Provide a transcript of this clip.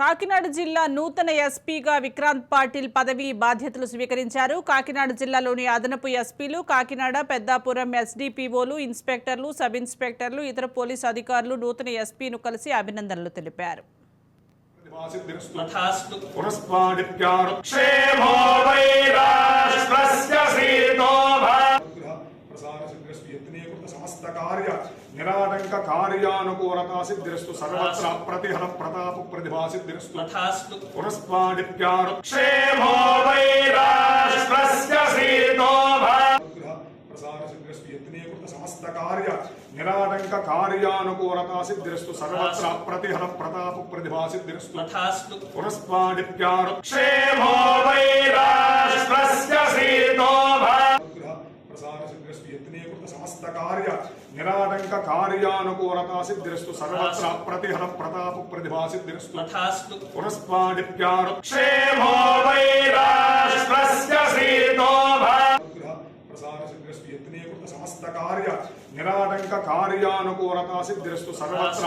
కాకినాడ జిల్లా నూతన ఎస్పీగా విక్రాంత్ పాటిల్ పదవి బాధ్యతలు స్వీకరించారు. కాకినాడ జిల్లాలోని అదనపు ఎస్పీలు కాకినాడ పెద్దాపురం ఎస్డిపిఓలు ఇన్స్పెక్టర్లు సబ్ ఇన్స్పెక్టర్లు ఇతర పోలీసు అధికారులు నూతన ఎస్పీను కలిసి అభినందనలు తెలిపారు. తథాస్తు ప్రసారసిద్ధిరస్తు సమస్త కార్య నిరాటంక కార్యానుకూలతా సిద్ధిరస్తు సర్వత్ర ప్రతిహర ప్రతాప ప్రతిభా సిద్ధిరస్తు తథాస్తు పురస్పాదిత్యారుక్షేమో వైరాష్ట్రస్య శ్రీతో ప్రసారసిద్ధిరస్తు యత్నీకృత సమస్త కార్య నిరాటంక కార్యానుకూలతా సిద్ధిరస్తు సర్వత్ర ప్రతిహర ప్రతాప ప్రతిభా సిద్ధిరస్తు తథాస్తు పురస్పాదిత్యారుక్షేమో వైరాష్ట్రస్య ప్రసారసిద్ధిరస్తు యత్నీకృత సమస్త కార్య నిరాటంక కార్యానుకూలతా సిద్ధిరస్తు సర్వత్ర ప్రతిహర ప్రతాప ప్రతిభా సిద్ధిరస్తు తథాస్తు పురస్పాదిత్యారుక్షేమో వైరాష్ట్రస్య సమస్త కార్య కార్యానుకూలతా సిద్ధిరస్తు సర్వత్ర